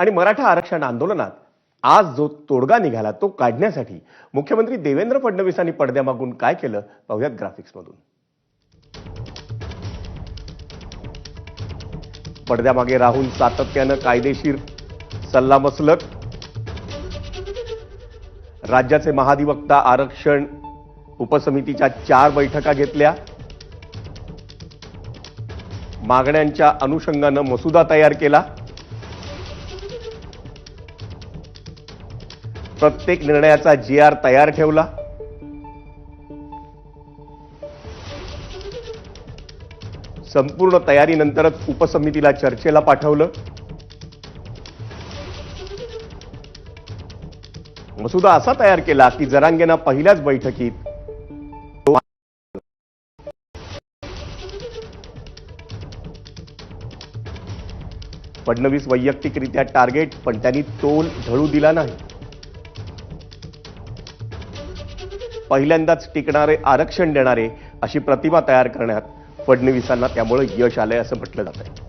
आणि मराठा आरक्षण आंदोलनात आज जो तोडगा निघाला तो काढण्यासाठी मुख्यमंत्री देवेंद्र फडणवीसांनी पडद्यामागून काय केलं? पाहूयात ग्राफिक्समधून. पडद्यामागे राहून सातत्यानं कायदेशीर सल्लामसलत. राज्याचे महाधिवक्ता आरक्षण उपसमितीच्या चार बैठका घेतल्या. मागण्यांच्या अनुषंगानं मसुदा तयार केला. प्रत्येक निर्णयाचा जी आर तयार ठेवला. संपूर्ण तयारीनंतरच उपसमितीला चर्चेला पाठवलं. मसुदा असा तयार केला की जरांगेना पहिल्याच बैठकीत फडणवीस वैयक्तिकरित्या टार्गेट पण त्यांनी तोल ढळू दिला नाही. पहिल्यांदाच टिकणारे आरक्षण देणारे अशी प्रतिमा तयार करण्यात फडणवीसांना त्यामुळे यश आलंय असं म्हटलं जात आहे